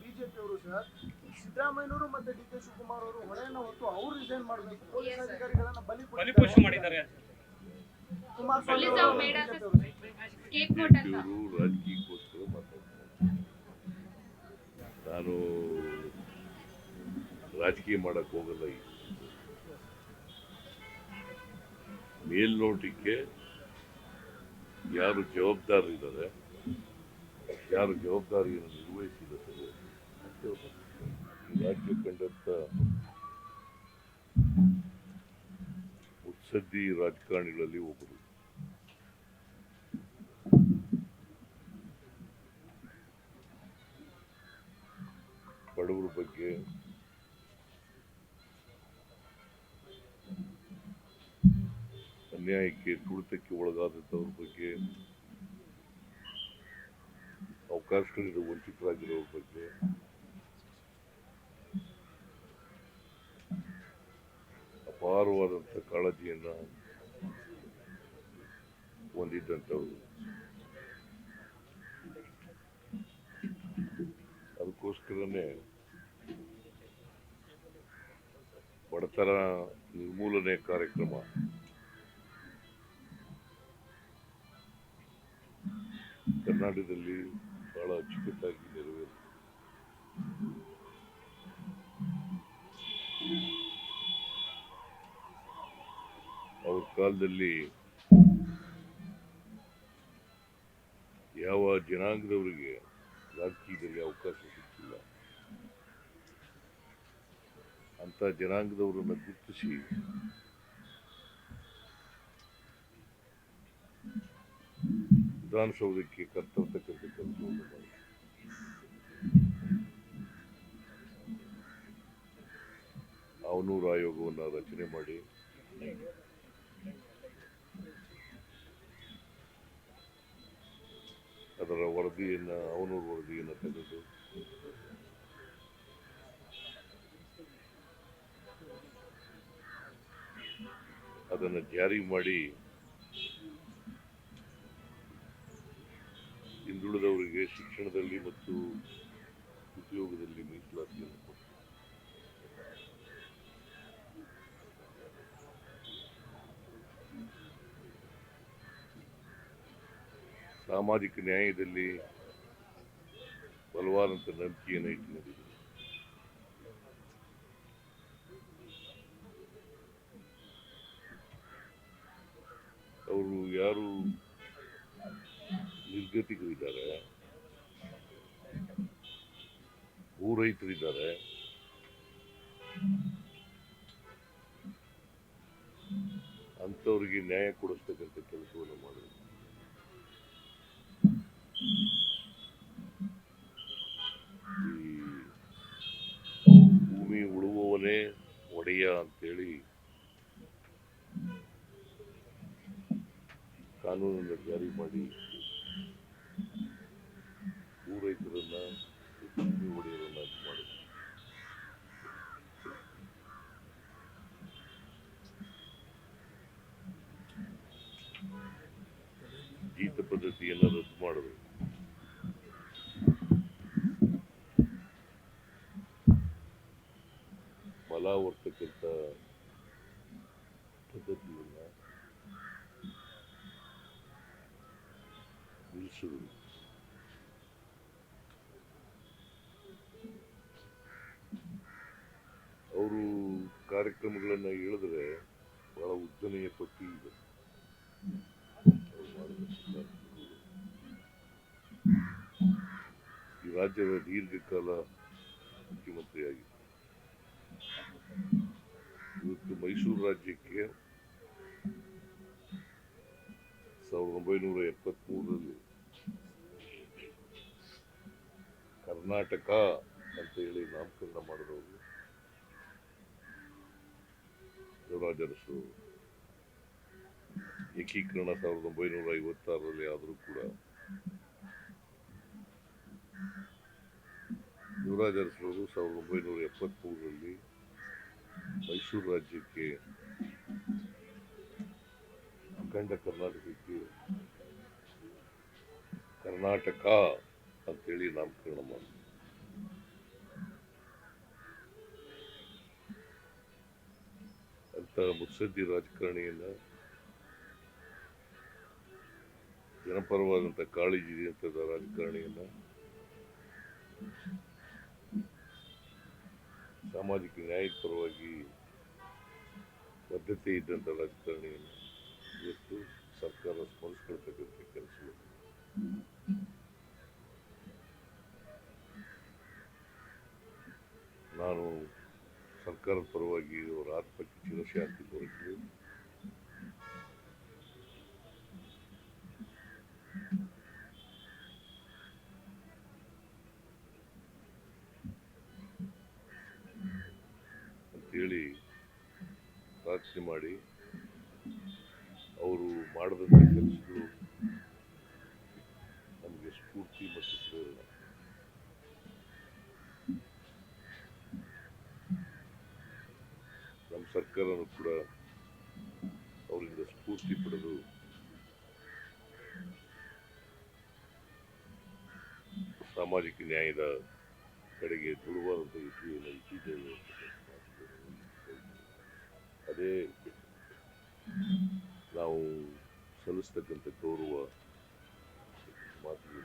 BJP ಅವರು sir ಸಿದ್ದರಾಮಯ್ಯನವರು ಮತ್ತೆ ಡಿ ಕೆ ಶಿವಕುಮಾರ್ ಅವರು ಹೊಣೆಯನ್ನು ಹೊತ್ತು ಅವ್ರು ರಿಸೈನ್ ಮಾಡಬೇಕು. ಪೊಲೀಸ್ ಅಧಿಕಾರಿಗಳನ್ನ ಬಲಿ ಬಲಿಪಶು ಮಾಡಿದ್ದಾರೆ. ಕುಮಾರಸ್ವಾಮಿ ರಾಜಕೀಯಕ್ಕೋಸ್ಕರ ಮಾತಾಡ್ತಾರೆ. ನಾನು ರಾಜಕೀಯ ಮಾಡಕ್ ಹೋಗಲ್ಲ ಈಗ ಮೇಲ್ನೋಟಕ್ಕೆ ಯಾರು ಜವಾಬ್ದಾರರಿದ್ದಾರೆ ಯಾರು ಜವಾಬ್ದಾರಿಯನ್ನು ನಿರ್ವಹಿಸಿದ್ದಾರೆ ಈ ರಾಜ್ಯ ಕಂಡಂತ ಉತ್ಸದ್ದಿ ರಾಜಕಾರಣಿಗಳಲ್ಲಿ ಒಬ್ಬರು. ಬಡವರ ಬಗ್ಗೆ ಅನ್ಯಾಯಕ್ಕೆ ತುಳಿತಕ್ಕೆ ಒಳಗಾದಂಥವ್ರ ಬಗ್ಗೆ, ಅವಕಾಶಗಳಿಂದ ವಂಚಿತರಾಗಿರೋರ ಬಗ್ಗೆ ಕಾಳಜಿಯನ್ನ ಹೊಂದಿದ್ದಂಥವ್ರು ಅದಕ್ಕೋಸ್ಕರನೇ ಬಡತನ ನಿರ್ಮೂಲನೆ ಕಾರ್ಯಕ್ರಮ ಕರ್ನಾಟಕದಲ್ಲಿ ಬಹಳ ಅಚ್ಚುಕಟ್ಟಾಗಿ ನೆರವೇರಿದೆ ಅವ್ರ ಕಾಲದಲ್ಲಿ ಯಾವ ಜನಾಂಗದವರಿಗೆ ರಾಜಕೀಯದಲ್ಲಿ ಅವಕಾಶ ಸಿಕ್ಕಿಲ್ಲ. ಅಂತ ಜನಾಂಗದವರನ್ನು ಗುರುತಿಸಿ ವಿಧಾನಸೌಧಕ್ಕೆ ಕರ್ತರ್ತಕ್ಕಂಥ ಕೆಲಸವನ್ನು ಅವನೂರು ಆಯೋಗವನ್ನು ರಚನೆ ಮಾಡಿ. ಅದರ ವರದಿಯನ್ನು ಅವನೂರು ವರದಿಯನ್ನು ತೆಗೆದು. ಅದನ್ನು ಜಾರಿ ಮಾಡಿ ಹಿಂದುಳಿದವರಿಗೆ ಶಿಕ್ಷಣದಲ್ಲಿ ಮತ್ತು ಉದ್ಯೋಗದಲ್ಲಿ ಮೀಸಲಾತಿಯನ್ನು ಕೊಟ್ಟರು ಸಾಮಾಜಿಕ ನ್ಯಾಯದಲ್ಲಿ ಬಲವಾದಂಥ ನಂಬಿಕೆಯನ್ನು ಇಟ್ಟುಕೊಂಡಿದೆ ಅವರು ಯಾರು ನಿರ್ಗತಿಕರಿದ್ದಾರೆ ಭೂ ರೈತರಿದ್ದಾರೆ ಅಂಥವ್ರಿಗೆ ನ್ಯಾಯ ಕೊಡಿಸ್ತಕ್ಕಂಥ ಕೆಲಸವನ್ನು ಮಾಡಿದ್ರು. ಭೂಮಿ ಉಳುವವನೇ ಒಡೆಯ ಅಂತೇಳಿ ಕಾನೂನನ್ನು ಜಾರಿ ಮಾಡಿ ಪೂರೈತರನ್ನ ಭೂಮಿ ಒಡೆಯರನ್ನ ಮಾಡಿದ್ರು. ಜೀತ ಪದ್ಧತಿಯನ್ನು ರದ್ದು ಮಾಡಿದ್ರು. ಅವರು ಕಾರ್ಯಕ್ರಮಗಳನ್ನು ಹೇಳಿದ್ರೆ ಬಹಳ ಉದ್ದನೆಯ ಪಟ್ಟಿ ಇದೆ. ಈ ರಾಜ್ಯದ ದೀರ್ಘಕಾಲ ಮುಖ್ಯಮಂತ್ರಿಯಾಗಿತ್ತು ಇವತ್ತು ಮೈಸೂರು ರಾಜ್ಯಕ್ಕೆ ಸಾವಿರದ ಒಂಬೈನೂರ ಎಪ್ಪತ್ತ್ಮೂರರಲ್ಲಿ ಕರ್ನಾಟಕ ಅಂತ ಹೇಳಿ ನಾಮಕರಣ ಮಾಡಿದವರು ದೇವರಾಜ ಅರಸು ಏಕೀಕರಣ ಸಾವಿರದ ಒಂಬೈನೂರ ಐವತ್ತಾರರಲ್ಲಿ ಆದರೂ ಕೂಡ ದೇವರಾಜ ಅರಸರವರು ಸಾವಿರದ ಒಂಬೈನೂರ ಎಪ್ಪತ್ತ್ಮೂರರಲ್ಲಿ ಮೈಸೂರು ರಾಜ್ಯಕ್ಕೆ ಅಖಂಡ ಕರ್ನಾಟಕಕ್ಕೆ ಕರ್ನಾಟಕ ಅಂತೇಳಿ ನಾಮಕರಣ ಮಾಡಿ ಅಂತ ಮುತ್ಸದ್ದಿ ರಾಜಕಾರಣಿಯನ್ನು ಜನಪರವಾದಂಥ ಕಾಳಜಿದೆ ಅಂತ ರಾಜಕಾರಣಿಯನ್ನ ಸಾಮಾಜಿಕ ನ್ಯಾಯದ ಪರವಾಗಿ ಬದ್ಧತೆ ಇದ್ದಂಥ ರಾಜಕಾರಣಿಯನ್ನು ಇವತ್ತು ಸರ್ಕಾರ ಸ್ಮರಿಸ್ಕೊಳ್ತಕ್ಕಂಥ ಕೆಲಸ ನಾನು ಸರ್ಕಾರದ ಪರವಾಗಿ ಅವರ ಆತ್ಮಕ್ಕೆ ಚಿರಶಾಂತಿ ದೊರಕಲಿ ಅಂತೇಳಿ ಪ್ರಾರ್ಥನೆ ಮಾಡಿ. ಮಾಡಿದಂಥ ಕೆಲಸಗಳು ನಮಗೆ ಸ್ಫೂರ್ತಿ ಮತ್ತು ಪ್ರೇರಣೆ. ನಮ್ಮ ಸರ್ಕಾರನೂ ಕೂಡ ಅವರಿಂದ ಸ್ಫೂರ್ತಿ ಪಡೆದು ಸಾಮಾಜಿಕ ನ್ಯಾಯದ ಕಡೆಗೆ ಇಟ್ಟಿದ್ದೇವೆ ಅಂತಕ್ಕಂಥ ಅದೇ ಸಲ್ಲಿಸ್ತಕ್ಕಂಥ ಗೌರವ ಮಾತಿಗೆ